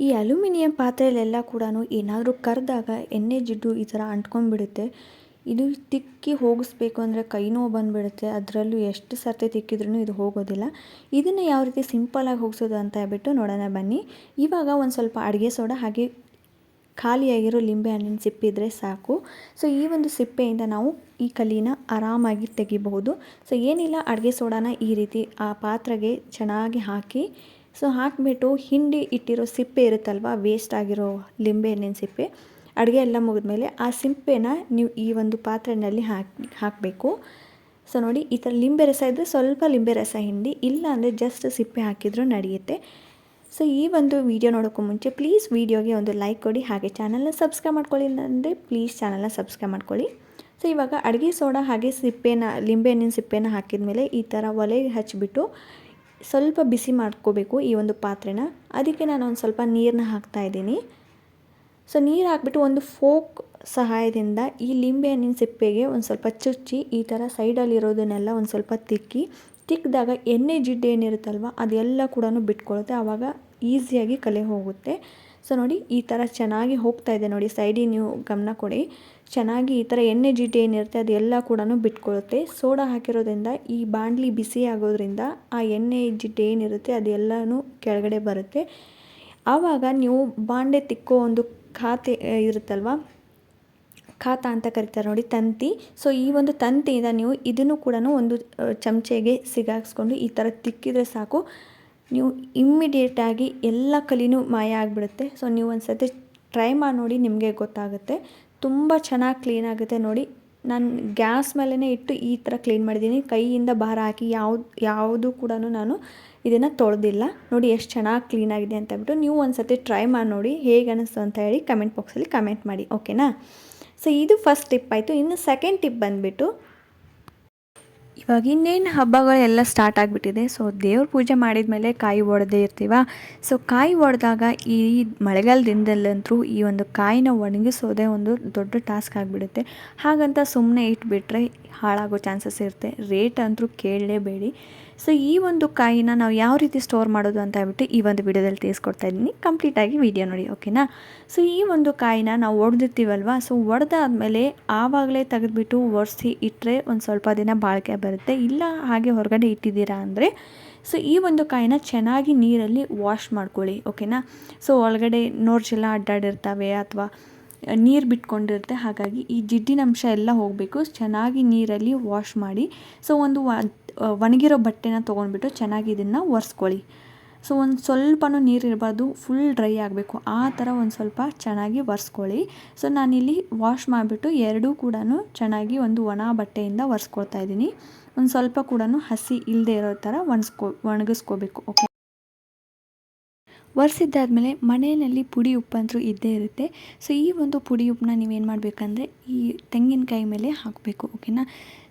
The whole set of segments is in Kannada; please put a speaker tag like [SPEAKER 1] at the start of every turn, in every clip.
[SPEAKER 1] ಈ ಅಲ್ಯೂಮಿನಿಯಂ ಪಾತ್ರೆಯಲ್ಲೆಲ್ಲ ಕೂಡ ಏನಾದರೂ ಕರೆದಾಗ ಎಣ್ಣೆ, ಜಿಡ್ಡು ಈ ಥರ ಅಂಟ್ಕೊಂಡ್ಬಿಡುತ್ತೆ. ಇದು ತಿಕ್ಕಿ ಹೋಗಿಸ್ಬೇಕು ಅಂದರೆ ಕೈ ನೋವು ಬಂದುಬಿಡುತ್ತೆ. ಅದರಲ್ಲೂ ಎಷ್ಟು ಸರ್ತಿ ತಿಕ್ಕಿದ್ರೂ ಇದು ಹೋಗೋದಿಲ್ಲ. ಇದನ್ನು ಯಾವ ರೀತಿ ಸಿಂಪಲಾಗಿ ಹೋಗಿಸೋದು ಅಂತ ಹೇಳ್ಬಿಟ್ಟು ನೋಡೋಣ ಬನ್ನಿ. ಇವಾಗ ಒಂದು ಸ್ವಲ್ಪ ಅಡುಗೆ ಸೋಡಾ ಹಾಗೆ ಖಾಲಿಯಾಗಿರೋ ಲಿಂಬೆ ಹಣ್ಣಿನ ಸಿಪ್ಪಿದ್ರೆ ಸಾಕು. ಸೊ, ಈ ಒಂದು ಸಿಪ್ಪೆಯಿಂದ ನಾವು ಈ ಕಲ್ಲಿನ ಆರಾಮಾಗಿ ತೆಗಿಬಹುದು. ಸೊ, ಏನಿಲ್ಲ, ಅಡುಗೆ ಸೋಡಾನ ಈ ರೀತಿ ಆ ಪಾತ್ರೆಗೆ ಚೆನ್ನಾಗಿ ಹಾಕಿ ಸೊ ಹಾಕಿಬಿಟ್ಟು ಹಿಂಡಿ ಇಟ್ಟಿರೋ ಸಿಪ್ಪೆ ಇರುತ್ತಲ್ವ ವೇಸ್ಟ್ ಆಗಿರೋ ಲಿಂಬೆ ಹಣ್ಣಿನ ಸಿಪ್ಪೆ, ಅಡುಗೆ ಎಲ್ಲ ಮುಗಿದ್ಮೇಲೆ ಆ ಸಿಪ್ಪೆನ ನೀವು ಈ ಒಂದು ಪಾತ್ರೆಯಲ್ಲಿ ಹಾಕಿ, ಹಾಕಬೇಕು. ಸೊ ನೋಡಿ, ಈ ಥರ ಲಿಂಬೆ ರಸ ಇದ್ದರೆ ಸ್ವಲ್ಪ ಲಿಂಬೆ ರಸ ಹಿಂಡಿ, ಇಲ್ಲ ಅಂದರೆ ಜಸ್ಟ್ ಸಿಪ್ಪೆ ಹಾಕಿದರೂ ನಡೆಯುತ್ತೆ. ಸೊ ಈ ಒಂದು ವಿಡಿಯೋ ನೋಡೋಕ್ಕೂ ಮುಂಚೆ ಪ್ಲೀಸ್ ವೀಡಿಯೋಗೆ ಒಂದು ಲೈಕ್ ಕೊಡಿ, ಹಾಗೆ ಚಾನಲ್ನ ಸಬ್ಸ್ಕ್ರೈಬ್ ಮಾಡ್ಕೊಳ್ಳಿ ಅಂದರೆ ಪ್ಲೀಸ್ ಚಾನಲ್ನ ಸಬ್ಸ್ಕ್ರೈಬ್ ಮಾಡ್ಕೊಳ್ಳಿ. ಸೊ ಇವಾಗ ಅಡುಗೆ ಸೋಡಾ ಹಾಗೆ ಸಿಪ್ಪೆನ ಲಿಂಬೆಹಣ್ಣಿನ ಸಿಪ್ಪೆನ ಹಾಕಿದ ಮೇಲೆ ಈ ಥರ ಒಲೆ ಹಚ್ಚಿಬಿಟ್ಟು ಸ್ವಲ್ಪ ಬಿಸಿ ಮಾಡ್ಕೋಬೇಕು ಈ ಒಂದು ಪಾತ್ರೆನ. ಅದಕ್ಕೆ ನಾನು ಒಂದು ಸ್ವಲ್ಪ ನೀರನ್ನ ಹಾಕ್ತಾ ಇದ್ದೀನಿ. ಸೊ, ನೀರು ಹಾಕ್ಬಿಟ್ಟು ಒಂದು ಫೋಕ್ ಸಹಾಯದಿಂದ ಈ ಲಿಂಬೆ ಹಣ್ಣಿನ ಸಿಪ್ಪೆಗೆ ಒಂದು ಸ್ವಲ್ಪ ಚುಚ್ಚಿ ಈ ಥರ ಸೈಡಲ್ಲಿರೋದನ್ನೆಲ್ಲ ಒಂದು ಸ್ವಲ್ಪ ತಿಕ್ಕಿ, ತಿಕ್ಕಿದಾಗ ಎಣ್ಣೆ ಜಿಡ್ಡು ಏನಿರುತ್ತಲ್ವ ಅದೆಲ್ಲ ಕೂಡ ಬಿಟ್ಕೊಳ್ಳುತ್ತೆ ಆವಾಗ ಈಸಿಯಾಗಿ ಕಲೆ ಹೋಗುತ್ತೆ. ಸೊ, ನೋಡಿ ಈ ಥರ ಚೆನ್ನಾಗಿ ಹೋಗ್ತಾ ಇದೆ ನೋಡಿ ಸೈಡಿಗೆ ನೀವು ಗಮನ ಕೊಡಿ. ಚೆನ್ನಾಗಿ ಈ ಥರ ಎಣ್ಣೆ ಜೀಟಿ ಏನಿರುತ್ತೆ ಅದೆಲ್ಲ ಕೂಡ ಬಿಟ್ಕೊಳ್ಳುತ್ತೆ ಸೋಡಾ ಹಾಕಿರೋದ್ರಿಂದ ಈ ಬಾಣಲಿ ಬಿಸಿ ಆಗೋದ್ರಿಂದ ಆ ಎಣ್ಣೆ ಜಿಡ್ಡು ಏನಿರುತ್ತೆ ಅದೆಲ್ಲನೂ ಕೆಳಗಡೆ ಬರುತ್ತೆ. ಆವಾಗ ನೀವು ಬಾಂಡೆ ತಿಕ್ಕೋ ಒಂದು ಖಾತೆ ಇರುತ್ತಲ್ವ? ಖಾತ ಅಂತ ಕರಿತಾರೆ ನೋಡಿ, ತಂತಿ. ಸೊ, ಈ ಒಂದು ತಂತಿಯಿಂದ ನೀವು ಇದನ್ನು ಕೂಡ ಒಂದು ಚಮಚೆಗೆ ಸಿಗಾಕ್ಸ್ಕೊಂಡು ಈ ಥರ ತಿಕ್ಕಿದರೆ ಸಾಕು. ನೀವು ಇಮ್ಮಿಡಿಯೇಟಾಗಿ ಎಲ್ಲ ಕಲಿನೂ ಮಾಯ ಆಗಿಬಿಡುತ್ತೆ. ಸೊ, ನೀವು ಒಂದು ಸತಿ ಟ್ರೈ ಮಾಡಿ ನೋಡಿ ನಿಮಗೆ ಗೊತ್ತಾಗುತ್ತೆ. ತುಂಬ ಚೆನ್ನಾಗಿ ಕ್ಲೀನ್ ಆಗುತ್ತೆ ನೋಡಿ. ನಾನು ಗ್ಯಾಸ್ ಮೇಲೇ ಇಟ್ಟು ಈ ಥರ ಕ್ಲೀನ್ ಮಾಡಿದ್ದೀನಿ. ಕೈಯಿಂದ ಭಾರ ಹಾಕಿ ಯಾವ್ದು ಯಾವುದು ಕೂಡ ನಾನು ಇದನ್ನು ತೊಳೆದಿಲ್ಲ. ನೋಡಿ ಎಷ್ಟು ಚೆನ್ನಾಗಿ ಕ್ಲೀನ್ ಆಗಿದೆ ಅಂತ ಹೇಳ್ಬಿಟ್ಟು ನೀವು ಒಂದು ಸತಿ ಟ್ರೈ ಮಾಡಿ ನೋಡಿ ಹೇಗೆ ಅನ್ನಿಸ್ತು ಅಂತ ಹೇಳಿ ಕಮೆಂಟ್ ಬಾಕ್ಸಲ್ಲಿ ಕಮೆಂಟ್ ಮಾಡಿ ಓಕೆನಾ ಸೊ ಇದು ಫಸ್ಟ್ ಟಿಪ್ ಆಯಿತು. ಇನ್ನು ಸೆಕೆಂಡ್ ಟಿಪ್ ಬಂದುಬಿಟ್ಟು ಇವಾಗ ಇನ್ನೇನು ಹಬ್ಬಗಳೆಲ್ಲ ಸ್ಟಾರ್ಟ್ ಆಗಿಬಿಟ್ಟಿದೆ. ಸೊ ದೇವ್ರ ಪೂಜೆ ಮಾಡಿದ ಮೇಲೆ ಕಾಯಿ ಒಡೆದೇ ಇರ್ತೀವ. ಸೊ ಕಾಯಿ ಒಡೆದಾಗ ಈ ಮಳೆಗಾಲ ದಿನದಲ್ಲಂತೂ ಈ ಒಂದು ಕಾಯಿನ ಒಣಗಿಸೋದೇ ಒಂದು ದೊಡ್ಡ ಟಾಸ್ಕ್ ಆಗಿಬಿಡುತ್ತೆ. ಹಾಗಂತ ಸುಮ್ಮನೆ ಇಟ್ಬಿಟ್ರೆ ಹಾಳಾಗೋ ಚಾನ್ಸಸ್ ಇರುತ್ತೆ. ರೇಟ್ ಅಂತೂ ಕೇಳಲೇಬೇಡಿ. ಸೊ ಈ ಒಂದು ಕಾಯಿನ ನಾವು ಯಾವ ರೀತಿ ಸ್ಟೋರ್ ಮಾಡೋದು ಅಂತ ಹೇಳ್ಬಿಟ್ಟು ಈ ಒಂದು ವಿಡಿಯೋದಲ್ಲಿ ತಿಳಿಸ್ಕೊಡ್ತಾ ಇದ್ದೀನಿ. ಕಂಪ್ಲೀಟಾಗಿ ವಿಡಿಯೋ ನೋಡಿ ಓಕೆನಾ ಸೊ ಈ ಒಂದು ಕಾಯಿನ ನಾವು ಒಡೆದಿರ್ತೀವಲ್ವ? ಸೊ ಒಡೆದಾದ್ಮೇಲೆ ಆವಾಗಲೇ ತೆಗೆದುಬಿಟ್ಟು ಒರೆಸಿ ಇಟ್ಟರೆ ಒಂದು ಸ್ವಲ್ಪ ದಿನ ಬಾಳಿಕೆ ಬರುತ್ತೆ. ಇಲ್ಲ, ಹಾಗೆ ಹೊರಗಡೆ ಇಟ್ಟಿದ್ದೀರಾ ಅಂದರೆ? ಸೊ ಈ ಒಂದು ಕಾಯಿನ ಚೆನ್ನಾಗಿ ನೀರಲ್ಲಿ ವಾಶ್ ಮಾಡ್ಕೊಳ್ಳಿ ಓಕೆನಾ ಸೊ ಒಳಗಡೆ ನೋರ್ಜೆಲ್ಲ ಅಡ್ಡಾಡಿರ್ತವೆ ಅಥವಾ ನೀರು ಬಿಟ್ಕೊಂಡಿರುತ್ತೆ, ಹಾಗಾಗಿ ಈ ಜಿಡ್ಡಿನ ಅಂಶ ಎಲ್ಲ ಹೋಗಬೇಕು. ಚೆನ್ನಾಗಿ ನೀರಲ್ಲಿ ವಾಶ್ ಮಾಡಿ ಸೊ ಒಂದು ಒಣಗಿರೋ ಬಟ್ಟೆನ ತೊಗೊಂಡ್ಬಿಟ್ಟು ಚೆನ್ನಾಗಿ ಇದನ್ನು ಒರೆಸ್ಕೊಳ್ಳಿ. ಸೊ ಒಂದು ಸ್ವಲ್ಪನೂ ನೀರು ಇರಬಾರ್ದು ಫುಲ್ ಡ್ರೈ ಆಗಬೇಕು. ಆ ಥರ ಒಂದು ಸ್ವಲ್ಪ ಚೆನ್ನಾಗಿ ಒರೆಸ್ಕೊಳ್ಳಿ. ಸೊ ನಾನಿಲ್ಲಿ ವಾಶ್ ಮಾಡಿಬಿಟ್ಟು ಎರಡೂ ಕೂಡ ಚೆನ್ನಾಗಿ ಒಂದು ಒಣ ಬಟ್ಟೆಯಿಂದ ಒರೆಸ್ಕೊಳ್ತಾ ಇದ್ದೀನಿ. ಒಂದು ಸ್ವಲ್ಪ ಕೂಡ ಹಸಿ ಇಲ್ಲದೆ ಇರೋ ಥರ ಒಣಸ್ಕೊ, ಒಣಗಿಸ್ಕೋಬೇಕು ಓಕೆ ಒರೆಸಿದ್ದಾದಮೇಲೆ ಮನೆಯಲ್ಲಿ ಪುಡಿ ಉಪ್ಪಂತೂ ಇದ್ದೇ ಇರುತ್ತೆ. ಸೊ ಈ ಒಂದು ಪುಡಿ ಉಪ್ಪನ್ನ ನೀವೇನು ಮಾಡಬೇಕಂದ್ರೆ, ಈ ತೆಂಗಿನಕಾಯಿ ಮೇಲೆ ಹಾಕಬೇಕು ಓಕೆನಾ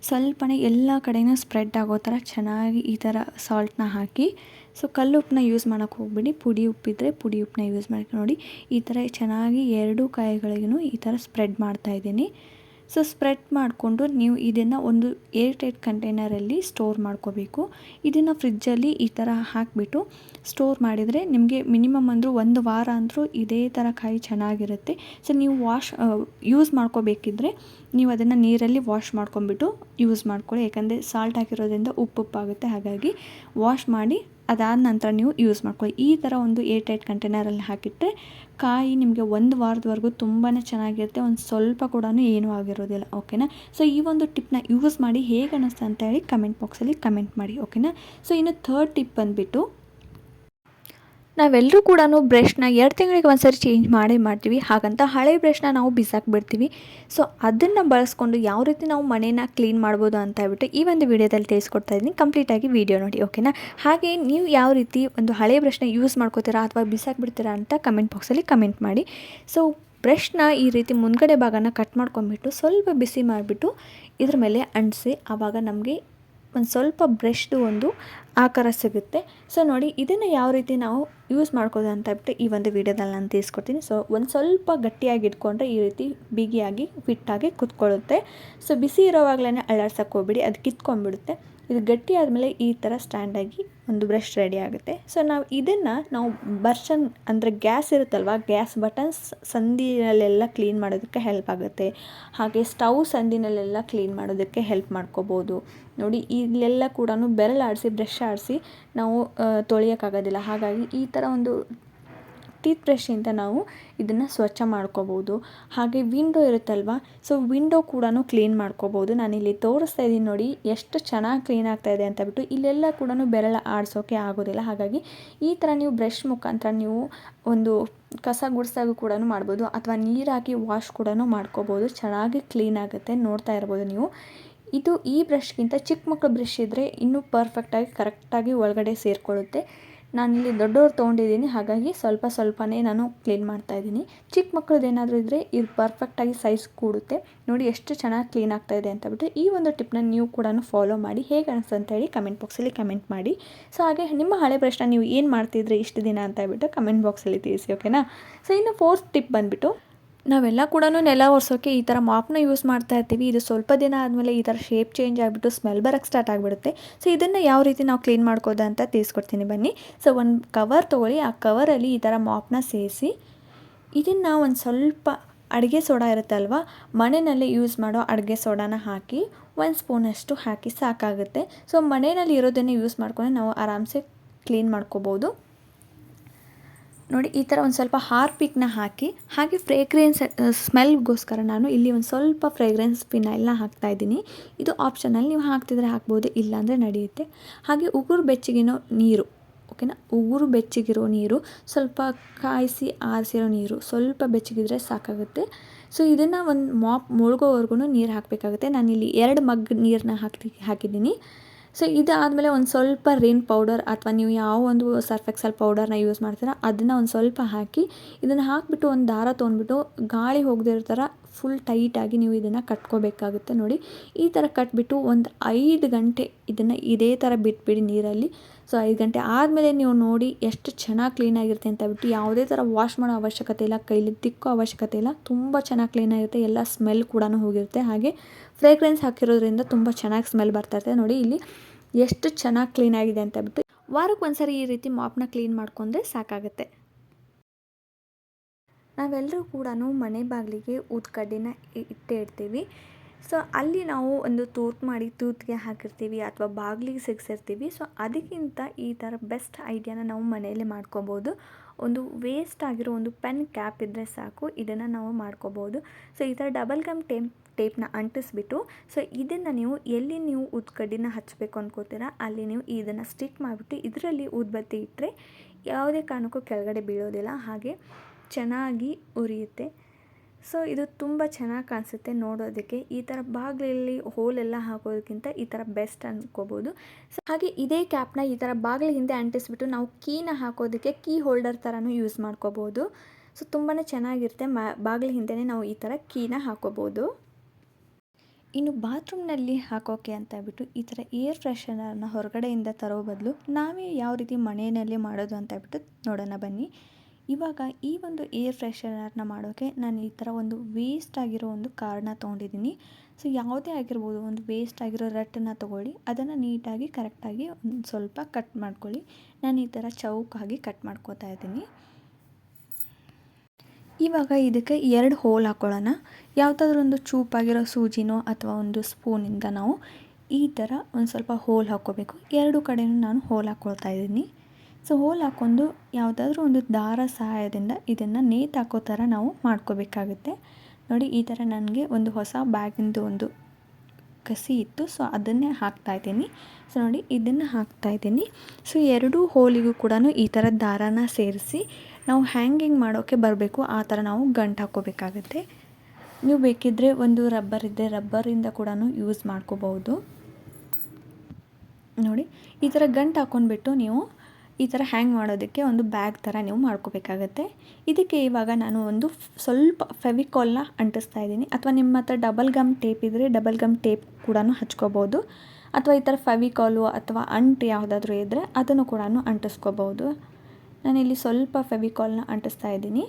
[SPEAKER 1] ಸ್ವಲ್ಪನೇ ಎಲ್ಲ ಕಡೆಯೂ ಸ್ಪ್ರೆಡ್ ಆಗೋ ಥರ ಚೆನ್ನಾಗಿ ಈ ಥರ ಸಾಲ್ಟ್ನ ಹಾಕಿ ಸೊ ಕಲ್ಲು ಉಪ್ಪನ್ನ ಯೂಸ್ ಮಾಡೋಕ್ಕೆ ಹೋಗ್ಬಿಡಿ. ಪುಡಿ ಉಪ್ಪಿದ್ರೆ ಪುಡಿ ಉಪ್ಪನ್ನ ಯೂಸ್ ಮಾಡಿ ನೋಡಿ, ಈ ಥರ ಚೆನ್ನಾಗಿ ಎರಡೂ ಕಾಯಿಗಳಿಗೂ ಈ ಥರ ಸ್ಪ್ರೆಡ್ ಮಾಡ್ತಾ ಇದ್ದೀನಿ. ಸೊ ಸ್ಪ್ರೆಡ್ ಮಾಡಿಕೊಂಡು ನೀವು ಇದನ್ನು ಒಂದು ಏರ್ ಟೈಟ್ ಕಂಟೈನರಲ್ಲಿ ಸ್ಟೋರ್ ಮಾಡ್ಕೋಬೇಕು. ಇದನ್ನು ಫ್ರಿಜ್ಜಲ್ಲಿ ಈ ಥರ ಹಾಕಿಬಿಟ್ಟು ಸ್ಟೋರ್ ಮಾಡಿದರೆ ನಿಮಗೆ ಮಿನಿಮಮ್ ಅಂದರೂ ಒಂದು ವಾರ ಅಂದರೂ ಇದೇ ಥರ ಕಾಯಿ ಚೆನ್ನಾಗಿರುತ್ತೆ. ಸೊ ನೀವು ವಾಶ್ ಯೂಸ್ ಮಾಡ್ಕೋಬೇಕಿದ್ರೆ ನೀವು ಅದನ್ನು ನೀರಲ್ಲಿ ವಾಶ್ ಮಾಡ್ಕೊಂಬಿಟ್ಟು ಯೂಸ್ ಮಾಡ್ಕೊಳ್ಳಿ. ಯಾಕಂದರೆ ಸಾಲ್ಟ್ ಹಾಕಿರೋದ್ರಿಂದ ಉಪ್ಪು ಉಪ್ಪಾಗುತ್ತೆ ಹಾಗಾಗಿ ವಾಶ್ ಮಾಡಿ ಅದಾದ ನಂತರ ನೀವು ಯೂಸ್ ಮಾಡ್ಕೊಳ್ಳಿ. ಈ ಥರ ಒಂದು ಏರ್ ಟೈಟ್ ಕಂಟೈನರಲ್ಲಿ ಹಾಕಿಟ್ಟರೆ ಕಾಯಿ ನಿಮಗೆ ಒಂದು ವಾರದವರೆಗೂ ತುಂಬಾ ಚೆನ್ನಾಗಿರುತ್ತೆ. ಒಂದು ಸ್ವಲ್ಪ ಕೂಡ ಏನೂ ಆಗಿರೋದಿಲ್ಲ. ಓಕೆನಾ ಸೊ ಈ ಒಂದು ಟಿಪ್ನ ಯೂಸ್ ಮಾಡಿ ಹೇಗೆ ಅನ್ನಿಸ್ತಾ ಅಂತ ಹೇಳಿ ಕಮೆಂಟ್ ಬಾಕ್ಸಲ್ಲಿ ಕಮೆಂಟ್ ಮಾಡಿ. ಓಕೆನಾ ಸೊ ಇನ್ನು ಥರ್ಡ್ ಟಿಪ್ ಬಂದುಬಿಟ್ಟು ನಾವೆಲ್ಲರೂ ಕೂಡ ಬ್ರಷ್ನ ಎರಡು ತಿಂಗಳಿಗೆ ಒಂದ್ಸರಿ ಚೇಂಜ್ ಮಾಡೇ ಮಾಡ್ತೀವಿ. ಹಾಗಂತ ಹಳೆ ಬ್ರಷ್ನ ನಾವು ಬಿಸಾಕ್ಬಿಡ್ತೀವಿ. ಸೊ ಅದನ್ನು ಬಳಸ್ಕೊಂಡು ಯಾವ ರೀತಿ ನಾವು ಮನೇನ ಕ್ಲೀನ್ ಮಾಡ್ಬೋದು ಅಂತ ಹೇಳ್ಬಿಟ್ಟು ಈ ಒಂದು ವಿಡಿಯೋದಲ್ಲಿ ತಿಳಿಸ್ಕೊಡ್ತಾ ಇದ್ದೀನಿ. ಕಂಪ್ಲೀಟಾಗಿ ವಿಡಿಯೋ ನೋಡಿ ಓಕೆನಾ ಹಾಗೆ ನೀವು ಯಾವ ರೀತಿ ಒಂದು ಹಳೆ ಬ್ರಷ್ನ ಯೂಸ್ ಮಾಡ್ಕೋತೀರಾ ಅಥವಾ ಬಿಸಾಕ್ಬಿಡ್ತೀರಾ ಅಂತ ಕಮೆಂಟ್ ಬಾಕ್ಸಲ್ಲಿ ಕಮೆಂಟ್ ಮಾಡಿ. ಸೊ ಬ್ರಷ್ನ ಈ ರೀತಿ ಮುಂದ್ಗಡೆ ಭಾಗನ ಕಟ್ ಮಾಡ್ಕೊಂಬಿಟ್ಟು ಸ್ವಲ್ಪ ಬಿಸಿ ಮಾಡಿಬಿಟ್ಟು ಇದ್ರ ಮೇಲೆ ಅಂಟಿಸಿ, ಆವಾಗ ನಮಗೆ ಒಂದು ಸ್ವಲ್ಪ ಬ್ರಷ್ದು ಒಂದು ಆಕಾರ ಸಿಗುತ್ತೆ. ಸೊ ನೋಡಿ, ಇದನ್ನು ಯಾವ ರೀತಿ ನಾವು ಯೂಸ್ ಮಾಡ್ಕೋದು ಅಂತ ಹೇಳ್ಬಿಟ್ಟು ಈ ಒಂದು ವೀಡಿಯೋದಲ್ಲಿ ನಾನು ತಿಳಿಸ್ಕೊಡ್ತೀನಿ. ಸೊ ಒಂದು ಸ್ವಲ್ಪ ಗಟ್ಟಿಯಾಗಿ ಇಟ್ಕೊಂಡ್ರೆ ಈ ರೀತಿ ಬಿಗಿಯಾಗಿ, ಫಿಟ್ಟಾಗಿ ಕುತ್ಕೊಳ್ಳುತ್ತೆ. ಸೊ ಬಿಸಿ ಇರೋವಾಗಲೇ ಅಳ್ಳಾಡ್ಸಕ್ಕೆ ಹೋಗ್ಬಿಡಿ. ಅದು ಕಿತ್ಕೊಂಡ್ಬಿಡುತ್ತೆ. ಇದು ಗಟ್ಟಿ ಆದಮೇಲೆ ಈ ಥರ ಸ್ಟ್ಯಾಂಡಾಗಿ ಒಂದು ಬ್ರಷ್ ರೆಡಿ ಆಗುತ್ತೆ. ಸೊ ನಾವು ಇದನ್ನು ನಾವು ಬರ್ಷನ್ ಅಂದರೆ ಗ್ಯಾಸ್ ಇರುತ್ತಲ್ವ, ಗ್ಯಾಸ್ ಬಟನ್ಸ್ ಸಂದಿನಲ್ಲೆಲ್ಲ ಕ್ಲೀನ್ ಮಾಡೋದಕ್ಕೆ ಹೆಲ್ಪ್ ಆಗುತ್ತೆ. ಹಾಗೆ ಸ್ಟವ್ ಸಂದಿನಲ್ಲೆಲ್ಲ ಕ್ಲೀನ್ ಮಾಡೋದಕ್ಕೆ ಹೆಲ್ಪ್ ಮಾಡ್ಕೋಬೋದು. ನೋಡಿ, ಇಲ್ಲೆಲ್ಲ ಕೂಡ ಬೆರಳಾಡಿಸಿ, ಬ್ರಷ್ ಆಡಿಸಿ ನಾವು ತೊಳೆಯೋಕ್ಕಾಗೋದಿಲ್ಲ. ಹಾಗಾಗಿ ಈ ಥರ ಒಂದು ಟೀತ್ ಬ್ರಷಿಂದ ನಾವು ಇದನ್ನು ಸ್ವಚ್ಛ ಮಾಡ್ಕೋಬೋದು ಹಾಗೆ ವಿಂಡೋ ಇರುತ್ತಲ್ವಾ ಸೊ ವಿಂಡೋ ಕೂಡ ಕ್ಲೀನ್ ಮಾಡ್ಕೋಬೋದು ನಾನಿಲ್ಲಿ ತೋರಿಸ್ತಾ ಇದ್ದೀನಿ ನೋಡಿ, ಎಷ್ಟು ಚೆನ್ನಾಗಿ ಕ್ಲೀನ್ ಆಗ್ತಾ ಇದೆ ಅಂತ ಬಿಟ್ಟು ಇಲ್ಲೆಲ್ಲ ಕೂಡ ಬೆರಳ ಆಡಿಸೋಕೆ ಆಗೋದಿಲ್ಲ. ಹಾಗಾಗಿ ಈ ಥರ ನೀವು ಬ್ರಷ್ ಮುಖಾಂತರ ನೀವು ಒಂದು ಕಸ ಗುಡಿಸಾಗೂ ಕೂಡ ಮಾಡ್ಬೋದು, ಅಥವಾ ನೀರು ಹಾಕಿ ವಾಶ್ ಕೂಡ ಮಾಡ್ಕೋಬೋದು ಚೆನ್ನಾಗಿ ಕ್ಲೀನ್ ಆಗುತ್ತೆ ನೋಡ್ತಾ ಇರ್ಬೋದು ನೀವು. ಇದು ಈ ಬ್ರಷ್ಗಿಂತ ಚಿಕ್ಕ ಮಕ್ಕಳ ಬ್ರಷ್ ಇದ್ದರೆ ಇನ್ನೂ ಪರ್ಫೆಕ್ಟಾಗಿ ಕರೆಕ್ಟಾಗಿ ಒಳಗಡೆ ಸೇರಿಕೊಳ್ಳುತ್ತೆ. ನಾನಿಲ್ಲಿ ದೊಡ್ಡವ್ರು ತೊಗೊಂಡಿದ್ದೀನಿ, ಹಾಗಾಗಿ ಸ್ವಲ್ಪ ಸ್ವಲ್ಪನೇ ನಾನು ಕ್ಲೀನ್ ಮಾಡ್ತಾಯಿದ್ದೀನಿ ಚಿಕ್ಕ ಮಕ್ಕಳದ್ದು ಏನಾದರೂ ಇದ್ದರೆ ಇದು ಪರ್ಫೆಕ್ಟಾಗಿ ಸೈಜ್ ಕೂಡುತ್ತೆ. ನೋಡಿ ಎಷ್ಟು ಚೆನ್ನಾಗಿ ಕ್ಲೀನ್ ಆಗ್ತಾಯಿದೆ ಅಂತ ಬಿಟ್ಟು ಈ ಒಂದು ಟಿಪ್ನ ನೀವು ಕೂಡ ಫಾಲೋ ಮಾಡಿ. ಹೇಗೆ ಅನಿಸ್ತು ಅಂತ ಹೇಳಿ ಕಮೆಂಟ್ ಬಾಕ್ಸಲ್ಲಿ ಕಮೆಂಟ್ ಮಾಡಿ. ಸೊ ಹಾಗೆ ನಿಮ್ಮ ಹಳೆ ಪ್ರಶ್ನೆ ನೀವು ಏನು ಮಾಡ್ತಿದ್ರೆ ಇಷ್ಟು ದಿನ ಅಂತ ಹೇಳ್ಬಿಟ್ಟು ಕಮೆಂಟ್ ಬಾಕ್ಸಲ್ಲಿ ತಿಳಿಸಿ ಓಕೆನಾ ಸೊ ಇನ್ನು ಫೋರ್ತ್ ಟಿಪ್ ಬಂದುಬಿಟ್ಟು ನಾವೆಲ್ಲ ಕೂಡ ನೆಲ ಒರೆಸೋಕೆ ಈ ಥರ ಮಾಪ್ನ ಯೂಸ್ ಮಾಡ್ತಾ ಇರ್ತೀವಿ. ಇದು ಸ್ವಲ್ಪ ದಿನ ಆದಮೇಲೆ ಈ ಥರ ಶೇಪ್ ಚೇಂಜ್ ಆಗಿಬಿಟ್ಟು ಸ್ಮೆಲ್ ಬರೋಕ್ಕೆ ಸ್ಟಾರ್ಟ್ ಆಗಿಬಿಡುತ್ತೆ. ಸೊ ಇದನ್ನು ಯಾವ ರೀತಿ ನಾವು ಕ್ಲೀನ್ ಮಾಡ್ಕೋದು ಅಂತ ತಿಳಿಸ್ಕೊಡ್ತೀನಿ ಬನ್ನಿ. ಸೊ ಒಂದು ಕವರ್ ತೊಗೊಳ್ಳಿ. ಆ ಕವರಲ್ಲಿ ಈ ಥರ ಮಾಪ್ನ ಸೇರಿಸಿ, ಇದನ್ನು ಒಂದು ಸ್ವಲ್ಪ ಅಡುಗೆ ಸೋಡಾ ಇರುತ್ತಲ್ವ ಮನೆಯಲ್ಲೇ ಯೂಸ್ ಮಾಡೋ ಅಡುಗೆ ಸೋಡಾನ ಹಾಕಿ, ಒಂದು ಸ್ಪೂನಷ್ಟು ಹಾಕಿ ಸಾಕಾಗುತ್ತೆ. ಸೊ ಮನೆಯಲ್ಲಿ ಇರೋದನ್ನೇ ಯೂಸ್ ಮಾಡ್ಕೊಂಡು ನಾವು ಆರಾಮ್ಸೆ ಕ್ಲೀನ್ ಮಾಡ್ಕೋಬೋದು. ನೋಡಿ, ಈ ಥರ ಒಂದು ಸ್ವಲ್ಪ ಹಾರ್ಪಿಕ್ನ ಹಾಕಿ, ಹಾಗೆ ಫ್ರೇಗ್ರೆನ್ಸ್ ಸ್ಮೆಲ್ಗೋಸ್ಕರ ನಾನು ಇಲ್ಲಿ ಒಂದು ಸ್ವಲ್ಪ ಫ್ರೇಗ್ರೆನ್ಸ್ ಫಿನೈಲ್ನ ಹಾಕ್ತಾಯಿದ್ದೀನಿ ಇದು ಆಪ್ಷನಲ್ ನೀವು ಹಾಕ್ತಿದ್ರೆ ಹಾಕ್ಬೋದು, ಇಲ್ಲಾಂದರೆ ನಡೆಯುತ್ತೆ. ಹಾಗೆ ಉಗುರು ಬೆಚ್ಚಗಿನೋ ನೀರು ಓಕೆನಾ ಉಗುರು ಬೆಚ್ಚಗಿರೋ ನೀರು, ಸ್ವಲ್ಪ ಕಾಯಿಸಿ ಆರಿಸಿರೋ ನೀರು, ಸ್ವಲ್ಪ ಬೆಚ್ಚಗಿದ್ರೆ ಸಾಕಾಗುತ್ತೆ. ಸೊ ಇದನ್ನು ಒಂದು ಮಾಪ್ ಮುಳುಗೋವರೆಗೂ ನೀರು ಹಾಕಬೇಕಾಗುತ್ತೆ. ನಾನಿಲ್ಲಿ ಎರಡು ಮಗ್ ನೀರನ್ನ ಹಾಕಿ ಹಾಕಿದ್ದೀನಿ. ಸೊ ಇದಾದಮೇಲೆ ಒಂದು ಸ್ವಲ್ಪ ರಿನ್ ಪೌಡರ್ ಅಥವಾ ನೀವು ಯಾವ ಒಂದು ಸರ್ಫ್ ಎಕ್ಸೆಲ್ ಪೌಡರ್ನ ಯೂಸ್ ಮಾಡ್ತೀರಾ, ಅದನ್ನು ಒಂದು ಸ್ವಲ್ಪ ಹಾಕಿ ಇದನ್ನು ಹಾಕಿಬಿಟ್ಟು ಒಂದು ದಾರ ತೊಗೊಂಡ್ಬಿಟ್ಟು ಗಾಳಿ ಹೋಗದಿರೋ ಥರ ಫುಲ್ ಟೈಟಾಗಿ ನೀವು ಇದನ್ನು ಕಟ್ಕೋಬೇಕಾಗುತ್ತೆ ನೋಡಿ. ಈ ಥರ ಕಟ್ಬಿಟ್ಟು ಒಂದು ಐದು ಗಂಟೆ ಇದನ್ನು ಇದೇ ಥರ ಬಿಟ್ಬಿಡಿ ನೀರಲ್ಲಿ. ಸೊ ಐದು ಗಂಟೆ ಆದಮೇಲೆ ನೀವು ನೋಡಿ ಎಷ್ಟು ಚೆನ್ನಾಗಿ ಕ್ಲೀನಾಗಿರುತ್ತೆ ಅಂತ ಬಿಟ್ಟು ಯಾವುದೇ ಥರ ವಾಶ್ ಮಾಡೋ ಅವಶ್ಯಕತೆ ಇಲ್ಲ, ಕೈಲಿ ತಿಕ್ಕೋ ಅವಶ್ಯಕತೆ ಇಲ್ಲ, ತುಂಬ ಚೆನ್ನಾಗಿ ಕ್ಲೀನಾಗಿರುತ್ತೆ ಎಲ್ಲ ಸ್ಮೆಲ್ ಕೂಡ ಹೋಗಿರುತ್ತೆ. ಹಾಗೆ ಫ್ರೇಗ್ರೆನ್ಸ್ ಹಾಕಿರೋದ್ರಿಂದ ತುಂಬ ಚೆನ್ನಾಗಿ ಸ್ಮೆಲ್ ಬರ್ತಾ ಇರ್ತದೆ ನೋಡಿ ಇಲ್ಲಿ ಎಷ್ಟು ಚೆನ್ನಾಗಿ ಕ್ಲೀನಾಗಿದೆ ಅಂತ ಬಿಟ್ಟು ವಾರಕ್ಕೆ ಒಂದ್ಸರಿ ಈ ರೀತಿ ಮಾಪ್ನ ಕ್ಲೀನ್ ಮಾಡ್ಕೊಂಡ್ರೆ ಸಾಕಾಗುತ್ತೆ. ನಾವೆಲ್ಲರೂ ಕೂಡ ಮನೆ ಬಾಗಿಲಿಗೆ ಊದ್ಕಡ್ಡಿನ ಇಟ್ಟೇ ಇಡ್ತೀವಿ. ಸೊ ಅಲ್ಲಿ ನಾವು ಒಂದು ತೂತು ಮಾಡಿ ತೂತಿಗೆ ಹಾಕಿರ್ತೀವಿ ಅಥವಾ ಬಾಗಿಲಿಗೆ ಸಿಗ್ಸಿರ್ತೀವಿ. ಸೊ ಅದಕ್ಕಿಂತ ಈ ಥರ ಬೆಸ್ಟ್ ಐಡಿಯಾನ ನಾವು ಮನೆಯಲ್ಲೇ ಮಾಡ್ಕೋಬೋದು. ಒಂದು ವೇಸ್ಟ್ ಆಗಿರೋ ಒಂದು ಪೆನ್ ಕ್ಯಾಪ್ ಇದ್ದರೆ ಸಾಕು, ಇದನ್ನು ನಾವು ಮಾಡ್ಕೋಬೋದು. ಸೊ ಈ ಥರ ಡಬಲ್ ಗಮ್ ಟೇಪ್ ಟೇಪ್ನ ಅಂಟಿಸ್ಬಿಟ್ಟು, ಸೊ ಇದನ್ನು ನೀವು ಎಲ್ಲಿ ನೀವು ಉದ್ಕಡ್ಡಿನ ಹಚ್ಚಬೇಕು ಅನ್ಕೋತೀರಾ, ಅಲ್ಲಿ ನೀವು ಇದನ್ನು ಸ್ಟಿಕ್ ಮಾಡಿಬಿಟ್ಟು ಇದರಲ್ಲಿ ಊದ್ಬತ್ತಿ ಇಟ್ಟರೆ ಯಾವುದೇ ಕಾರಣಕ್ಕೂ ಕೆಳಗಡೆ ಬೀಳೋದಿಲ್ಲ. ಹಾಗೆ ಚೆನ್ನಾಗಿ ಉರಿಯುತ್ತೆ. ಸೊ ಇದು ತುಂಬ ಚೆನ್ನಾಗಿ ಕಾಣಿಸುತ್ತೆ ನೋಡೋದಕ್ಕೆ. ಈ ಥರ ಬಾಗಿಲಲ್ಲಿ ಹೋಲೆಲ್ಲ ಹಾಕೋದಕ್ಕಿಂತ ಈ ಥರ ಬೆಸ್ಟ್ ಅಂದ್ಕೋಬೋದು ಸೊ ಹಾಗೆ ಇದೇ ಕ್ಯಾಪ್ನ ಈ ಥರ ಬಾಗಿಲ ಹಿಂದೆ ಅಂಟಿಸ್ಬಿಟ್ಟು ನಾವು ಕೀನ ಹಾಕೋದಕ್ಕೆ ಕೀ ಹೋಲ್ಡರ್ ಥರನೂ ಯೂಸ್ ಮಾಡ್ಕೋಬೋದು. ಸೊ ತುಂಬಾ ಚೆನ್ನಾಗಿರುತ್ತೆ ಮ, ಬಾಗಿಲ ಹಿಂದೆಯೇ ನಾವು ಈ ಥರ ಕೀನ ಹಾಕೋಬೋದು. ಇನ್ನು ಬಾತ್ರೂಮ್ನಲ್ಲಿ ಹಾಕೋಕೆ ಅಂತ ಹೇಳ್ಬಿಟ್ಟು ಈ ಥರ ಏರ್ ಫ್ರೆಶನರ್ನ ಹೊರಗಡೆಯಿಂದ ತರೋ ಬದಲು ನಾವೇ ಯಾವ ರೀತಿ ಮನೆಯಲ್ಲಿ ಮಾಡೋದು ಅಂತ ಹೇಳ್ಬಿಟ್ಟು ನೋಡೋಣ ಬನ್ನಿ. ಇವಾಗ ಈ ಒಂದು ಏರ್ ಫ್ರೆಷನರ್ನ ಮಾಡೋಕ್ಕೆ ನಾನು ಈ ಥರ ಒಂದು ವೇಸ್ಟ್ ಆಗಿರೋ ಒಂದು ಕಾರ್ಡನ್ನ ತೊಗೊಂಡಿದ್ದೀನಿ. ಸೊ ಯಾವುದೇ ಆಗಿರ್ಬೋದು, ಒಂದು ವೇಸ್ಟ್ ಆಗಿರೋ ರಟ್ಟನ್ನು ತೊಗೊಳ್ಳಿ. ಅದನ್ನು ನೀಟಾಗಿ, ಕರೆಕ್ಟಾಗಿ ಒಂದು ಸ್ವಲ್ಪ ಕಟ್ ಮಾಡ್ಕೊಳ್ಳಿ. ನಾನು ಈ ಥರ ಚೌಕಾಗಿ ಕಟ್ ಮಾಡ್ಕೋತಾ ಇದ್ದೀನಿ. ಇವಾಗ ಇದಕ್ಕೆ ಎರಡು ಹೋಲ್ ಹಾಕ್ಕೊಳ್ಳೋಣ ಯಾವುದಾದ್ರೂ ಒಂದು ಚೂಪಾಗಿರೋ ಸೂಜಿನೋ ಅಥವಾ ಒಂದು ಸ್ಪೂನಿಂದ ನಾವು ಈ ಥರ ಒಂದು ಸ್ವಲ್ಪ ಹೋಲ್ ಹಾಕ್ಕೋಬೇಕು. ಎರಡು ಕಡೆಯೂ ನಾನು ಹೋಲ್ ಹಾಕ್ಕೊಳ್ತಾ ಇದ್ದೀನಿ. ಸೊ ಹೋಲ್ ಹಾಕ್ಕೊಂಡು ಯಾವುದಾದ್ರೂ ಒಂದು ದಾರ ಸಹಾಯದಿಂದ ಇದನ್ನು ನೇತು ಹಾಕೋ ಥರ ನಾವು ಮಾಡ್ಕೋಬೇಕಾಗುತ್ತೆ. ನೋಡಿ, ಈ ಥರ ನನಗೆ ಒಂದು ಹೊಸ ಬ್ಯಾಗಿಂದು ಒಂದು ಕಸಿ ಇತ್ತು. ಸೊ ಅದನ್ನೇ ಹಾಕ್ತಾ ಇದ್ದೀನಿ. ಸೊ ನೋಡಿ, ಇದನ್ನು ಹಾಕ್ತಾ ಇದ್ದೀನಿ. ಸೊ ಎರಡೂ ಹೋಲಿಗೂ ಕೂಡ ಈ ಥರ ದಾರಾನ ಸೇರಿಸಿ ನಾವು ಹ್ಯಾಂಗಿಂಗ್ ಮಾಡೋಕ್ಕೆ ಬರಬೇಕು. ಆ ಥರ ನಾವು ಗಂಟು ಹಾಕೋಬೇಕಾಗುತ್ತೆ. ನೀವು ಬೇಕಿದ್ದರೆ ಒಂದು ರಬ್ಬರ್ ಇದ್ದರೆ ರಬ್ಬರಿಂದ ಕೂಡ ಯೂಸ್ ಮಾಡ್ಕೋಬಹುದು. ನೋಡಿ, ಈ ಥರ ಗಂಟು ಹಾಕ್ಕೊಂಡ್ಬಿಟ್ಟು ನೀವು ಈ ಥರ ಹ್ಯಾಂಗ್ ಮಾಡೋದಕ್ಕೆ ಒಂದು ಬ್ಯಾಗ್ ಥರ ನೀವು ಮಾಡ್ಕೋಬೇಕಾಗತ್ತೆ. ಇದಕ್ಕೆ ಇವಾಗ ನಾನು ಒಂದು ಸ್ವಲ್ಪ ಫೆವಿಕಾಲ್ನ ಅಂಟಿಸ್ತಾ ಇದ್ದೀನಿ. ಅಥವಾ ನಿಮ್ಮ ಹತ್ರ ಡಬಲ್ ಗಮ್ ಟೇಪ್ ಇದ್ದರೆ ಡಬಲ್ ಗಮ್ ಟೇಪ್ ಕೂಡ ಹಚ್ಕೋಬೋದು. ಅಥವಾ ಈ ಥರ ಫೆವಿಕಾಲು ಅಥವಾ ಅಂಟು ಯಾವುದಾದ್ರೂ ಇದ್ದರೆ ಅದನ್ನು ಕೂಡ ಅಂಟಿಸ್ಕೋಬೋದು. ನಾನಿಲ್ಲಿ ಸ್ವಲ್ಪ ಫೆವಿಕಾಲ್ನ ಅಂಟಿಸ್ತಾ ಇದ್ದೀನಿ.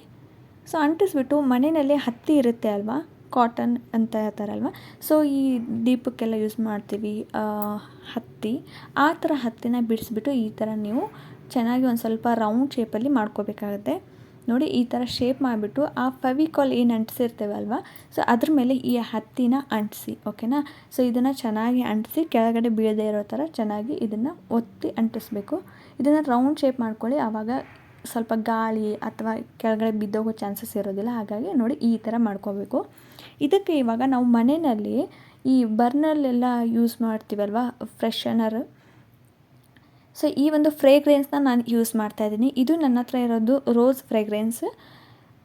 [SPEAKER 1] ಸೊ ಅಂಟಿಸ್ಬಿಟ್ಟು ಮನೆಯಲ್ಲೇ ಹತ್ತಿ ಇರುತ್ತೆ ಅಲ್ವಾ? ಕಾಟನ್ ಅಂತ ಹೇಳ್ತಾರಲ್ವ ಸೊ ಈ ದೀಪಕ್ಕೆಲ್ಲ ಯೂಸ್ ಮಾಡ್ತೀವಿ ಹತ್ತಿ. ಆ ಥರ ಹತ್ತಿನ ಬಿಡಿಸ್ಬಿಟ್ಟು ಈ ಥರ ನೀವು ಚೆನ್ನಾಗಿ ಒಂದು ಸ್ವಲ್ಪ ರೌಂಡ್ ಶೇಪಲ್ಲಿ ಮಾಡ್ಕೋಬೇಕಾಗುತ್ತೆ. ನೋಡಿ, ಈ ಥರ ಶೇಪ್ ಮಾಡಿಬಿಟ್ಟು ಆ ಫವಿಕಾಲ್ ಏನು ಅಂಟಿಸಿರ್ತೇವಲ್ವ? ಸೊ ಅದ್ರ ಮೇಲೆ ಈ ಹತ್ತಿನ ಅಂಟಿಸಿ ಓಕೆನಾ ಸೊ ಇದನ್ನು ಚೆನ್ನಾಗಿ ಅಂಟಿಸಿ, ಕೆಳಗಡೆ ಬೀಳದೇ ಇರೋ ಥರ ಚೆನ್ನಾಗಿ ಇದನ್ನು ಒತ್ತಿ ಅಂಟಿಸ್ಬೇಕು. ಇದನ್ನು ರೌಂಡ್ ಶೇಪ್ ಮಾಡ್ಕೊಳ್ಳಿ. ಆವಾಗ ಸ್ವಲ್ಪ ಗಾಳಿ ಅಥವಾ ಕೆಳಗಡೆ ಬಿದ್ದೋಗೋ ಚಾನ್ಸಸ್ ಇರೋದಿಲ್ಲ. ಹಾಗಾಗಿ ನೋಡಿ, ಈ ಥರ ಮಾಡ್ಕೋಬೇಕು. ಇದಕ್ಕೆ ಇವಾಗ ನಾವು ಮನೆಯಲ್ಲಿ ಈ ಬರ್ನಲ್ಲೆಲ್ಲ ಯೂಸ್ ಮಾಡ್ತೀವಲ್ವ? ಫ್ರೆಶನರ್ ಸೊ ಈ ಒಂದು ಫ್ರೇಗ್ರೆನ್ಸ್ನ ನಾನು ಯೂಸ್ ಮಾಡ್ತಾ ಇದ್ದೀನಿ. ಇದು ನನ್ನ ಹತ್ರ ಇರೋದು ರೋಸ್ ಫ್ರೇಗ್ರೆನ್ಸ್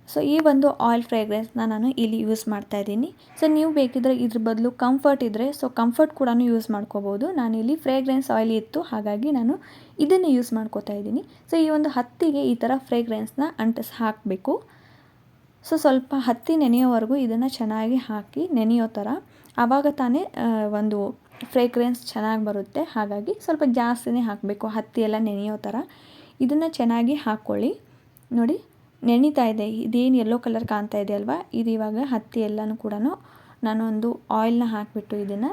[SPEAKER 1] ಸೊ ಈ ಒಂದು ಆಯಿಲ್ ಫ್ರೇಗ್ರೆನ್ಸ್ನ ನಾನು ಇಲ್ಲಿ ಯೂಸ್ ಮಾಡ್ತಾ ಇದ್ದೀನಿ. ಸೊ ನೀವು ಬೇಕಿದ್ರೆ ಇದ್ರ ಬದಲು ಕಂಫರ್ಟ್ ಇದ್ದರೆ ಸೊ ಕಂಫರ್ಟ್ ಕೂಡ ಯೂಸ್ ಮಾಡ್ಕೋಬೋದು. ನಾನು ಇಲ್ಲಿ ಫ್ರೇಗ್ರೆನ್ಸ್ ಆಯಿಲ್ ಇತ್ತು, ಹಾಗಾಗಿ ನಾನು ಇದನ್ನು ಯೂಸ್ ಮಾಡ್ಕೋತಾ ಇದ್ದೀನಿ. ಸೊ ಈ ಒಂದು ಹತ್ತಿಗೆ ಈ ಥರ ಫ್ರೇಗ್ರೆನ್ಸ್ನ ಅಂಟಿಸ್ ಹಾಕಬೇಕು. ಸೊ ಸ್ವಲ್ಪ ಹತ್ತಿ ನೆನೆಯೋವರೆಗೂ ಇದನ್ನು ಚೆನ್ನಾಗಿ ಹಾಕಿ ನೆನೆಯೋ ಥರ ಆವಾಗ ತಾನೇ ಒಂದು ಫ್ರೇಗ್ರೆನ್ಸ್ ಚೆನ್ನಾಗಿ ಬರುತ್ತೆ. ಹಾಗಾಗಿ ಸ್ವಲ್ಪ ಜಾಸ್ತಿನೇ ಹಾಕಬೇಕು. ಹತ್ತಿ ಎಲ್ಲ ನೆನೆಯೋ ಥರ. ಇದನ್ನು ಚೆನ್ನಾಗಿ ಹಾಕ್ಕೊಳ್ಳಿ. ನೋಡಿ, ನೆನೀತಾ ಇದೆ. ಇದೇನು ಯೆಲ್ಲೋ ಕಲರ್ ಕಾಣ್ತಾ ಇದೆ ಅಲ್ವಾ ಇದು ಇವಾಗ ಹತ್ತಿ ಎಲ್ಲನೂ ಕೂಡ ನಾನು ಒಂದು ಆಯಿಲ್ನ ಹಾಕಿಬಿಟ್ಟು ಇದನ್ನು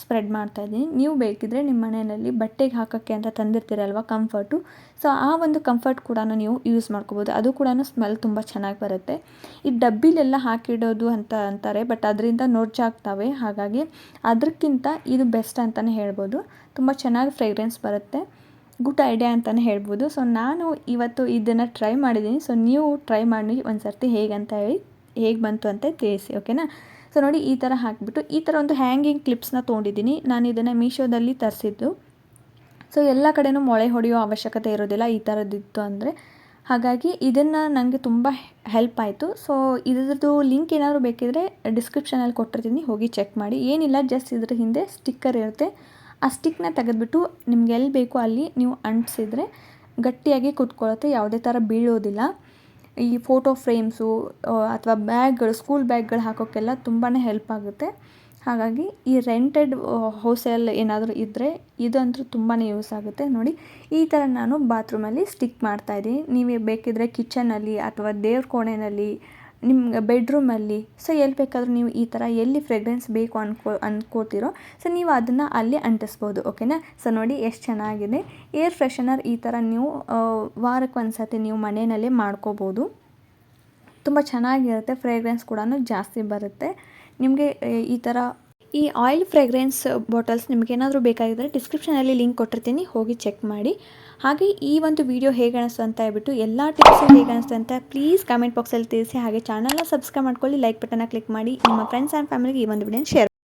[SPEAKER 1] ಸ್ಪ್ರೆಡ್ ಮಾಡ್ತಾ ಇದ್ದೀನಿ. ನೀವು ಬೇಕಿದ್ರೆ ನಿಮ್ಮ ಮನೆಯಲ್ಲಿ ಬಟ್ಟೆಗೆ ಹಾಕೋಕ್ಕೆ ಅಂತ ತಂದಿರ್ತೀರಲ್ವ ಕಂಫರ್ಟು ಸೊ ಆ ಒಂದು ಕಂಫರ್ಟ್ ಕೂಡ ನೀವು ಯೂಸ್ ಮಾಡ್ಕೋಬೋದು. ಅದು ಕೂಡ ಸ್ಮೆಲ್ ತುಂಬ ಚೆನ್ನಾಗಿ ಬರುತ್ತೆ. ಈ ಡಬ್ಬಿಲೆಲ್ಲ ಹಾಕಿಡೋದು ಅಂತ ಅಂತಾರೆ ಬಟ್ ಅದರಿಂದ ನೊರ್ಜಾಗ್ತವೆ ಹಾಗಾಗಿ ಅದಕ್ಕಿಂತ ಇದು ಬೆಸ್ಟ್ ಅಂತಲೇ ಹೇಳ್ಬೋದು. ತುಂಬ ಚೆನ್ನಾಗಿ ಫ್ರೇಗ್ರೆನ್ಸ್ ಬರುತ್ತೆ. ಗುಡ್ ಐಡಿಯಾ ಅಂತಲೇ ಹೇಳ್ಬೋದು. ಸೊ ನಾನು ಇವತ್ತು ಇದನ್ನು ಟ್ರೈ ಮಾಡಿದ್ದೀನಿ. ಸೊ ನೀವು ಟ್ರೈ ಮಾಡಿ ಒಂದು ಸರ್ತಿ ಹೇಗೆ ಅಂತ ಹೇಳಿ, ಹೇಗೆ ಬಂತು ಅಂತ ತಿಳಿಸಿ ಓಕೆನಾ ಸೊ ನೋಡಿ ಈ ಥರ ಹಾಕಿಬಿಟ್ಟು ಈ ಥರ ಒಂದು ಹ್ಯಾಂಗಿಂಗ್ ಕ್ಲಿಪ್ಸ್ನ ತೊಗೊಂಡಿದ್ದೀನಿ. ನಾನು ಇದನ್ನು ಮೀಶೋದಲ್ಲಿ ತರಿಸಿದ್ದು. ಸೊ ಎಲ್ಲ ಕಡೆಯೂ ಮೊಳೆ ಹೊಡೆಯೋ ಅವಶ್ಯಕತೆ ಇರೋದಿಲ್ಲ ಈ ಥರದ್ದಿತ್ತು ಅಂದರೆ. ಹಾಗಾಗಿ ಇದನ್ನು ನನಗೆ ತುಂಬ ಹೆಲ್ಪ್ ಆಯಿತು. ಸೊ ಇದ್ರದ್ದು ಲಿಂಕ್ ಏನಾದರೂ ಬೇಕಿದ್ರೆ ಡಿಸ್ಕ್ರಿಪ್ಷನಲ್ಲಿ ಕೊಟ್ಟಿರ್ತೀನಿ. ಹೋಗಿ ಚೆಕ್ ಮಾಡಿ. ಏನಿಲ್ಲ ಜಸ್ಟ್ ಇದ್ರ ಹಿಂದೆ ಸ್ಟಿಕ್ಕರ್ ಇರುತ್ತೆ. ಆ ಸ್ಟಿಕ್ನ ತೆಗೆದುಬಿಟ್ಟು ನಿಮ್ಗೆ ಎಲ್ಲಿ ಬೇಕೋ ಅಲ್ಲಿ ನೀವು ಅಂಟಿಸಿದರೆ ಗಟ್ಟಿಯಾಗಿ ಕುತ್ಕೊಳ್ಳುತ್ತೆ ಯಾವುದೇ ಥರ ಬೀಳೋದಿಲ್ಲ. ಈ ಫೋಟೋ ಫ್ರೇಮ್ಸು ಅಥವಾ ಬ್ಯಾಗ್ಗಳು ಸ್ಕೂಲ್ ಬ್ಯಾಗ್ಗಳು ಹಾಕೋಕ್ಕೆಲ್ಲ ತುಂಬಾ ಹೆಲ್ಪ್ ಆಗುತ್ತೆ. ಹಾಗಾಗಿ ಈ ರೆಂಟೆಡ್ ಹೋಸೆಲ್ ಏನಾದರೂ ಇದ್ದರೆ ಇದಂತೂ ತುಂಬಾ ಯೂಸ್ ಆಗುತ್ತೆ. ನೋಡಿ, ಈ ಥರ ನಾನು ಬಾತ್ರೂಮಲ್ಲಿ ಸ್ಟಿಕ್ ಮಾಡ್ತಾಯಿದ್ದೀನಿ ನೀವು ಬೇಕಿದ್ದರೆ ಕಿಚನಲ್ಲಿ ಅಥವಾ ದೇವ್ರ ಕೋಣೆಯಲ್ಲಿ ನಿಮ್ಗೆ ಬೆಡ್ರೂಮಲ್ಲಿ ಸೊ ಎಲ್ಲಿ ಬೇಕಾದರೂ ನೀವು ಈ ಥರ ಎಲ್ಲಿ ಫ್ರೆಗ್ರೆನ್ಸ್ ಬೇಕು ಅನ್ಕೋ, ಅನ್ಕೋತಿರೋ ಸೊ ನೀವು ಅದನ್ನು ಅಲ್ಲಿ ಅಂಟಿಸ್ಬೋದು ಓಕೆನಾ ಸೊ ನೋಡಿ ಎಷ್ಟು ಚೆನ್ನಾಗಿದೆ. ಏರ್ ಫ್ರೆಶನರ್ ಈ ಥರ ನೀವು ವಾರಕ್ಕೆ ಒಂದು ಸರ್ತಿ ನೀವು ಮನೆಯಲ್ಲೇ ಮಾಡ್ಕೋಬೋದು. ತುಂಬ ಚೆನ್ನಾಗಿರುತ್ತೆ ಫ್ರೇಗ್ರೆನ್ಸ್ ಕೂಡ ಜಾಸ್ತಿ ಬರುತ್ತೆ. ನಿಮಗೆ ಈ ಥರ ಈ ಆಯಿಲ್ ಫ್ರೇಗ್ರೆನ್ಸ್ ಬಾಟಲ್ಸ್ ನಿಮಗೇನಾದರೂ ಬೇಕಾಗಿದ್ದರೆ ಡಿಸ್ಕ್ರಿಪ್ಷನಲ್ಲಿ ಲಿಂಕ್ ಕೊಟ್ಟಿರ್ತೀನಿ, ಹೋಗಿ ಚೆಕ್ ಮಾಡಿ. ಹಾಗೆ ಈ ಒಂದು ವಿಡಿಯೋ ಹೇಗೆ ಅನಿಸ್ತು ಅಂತ ಹೇಳ್ಬಿಟ್ಟು ಎಲ್ಲ ಟಿಪ್ಸ್ ಹೇಗೆ ಅನಿಸ್ತು ಅಂತ ಪ್ಲೀಸ್ ಕಮೆಂಟ್ ಬಾಕ್ಸಲ್ಲಿ ತಿಳಿಸಿ. ಹಾಗೆ ಚಾನಲ್ನ ಸಬ್ಸ್ಕ್ರೈಬ್ ಮಾಡ್ಕೊಳ್ಳಿ ಲೈಕ್ ಬಟನ್ನ ಕ್ಲಿಕ್ ಮಾಡಿ. ನಿಮ್ಮ ಫ್ರೆಂಡ್ಸ್ ಆ್ಯಂಡ್ ಫ್ಯಾಮಿಲಿಗೆ ಈ ಒಂದು ವಿಡಿಯೋನ ಶೇರ್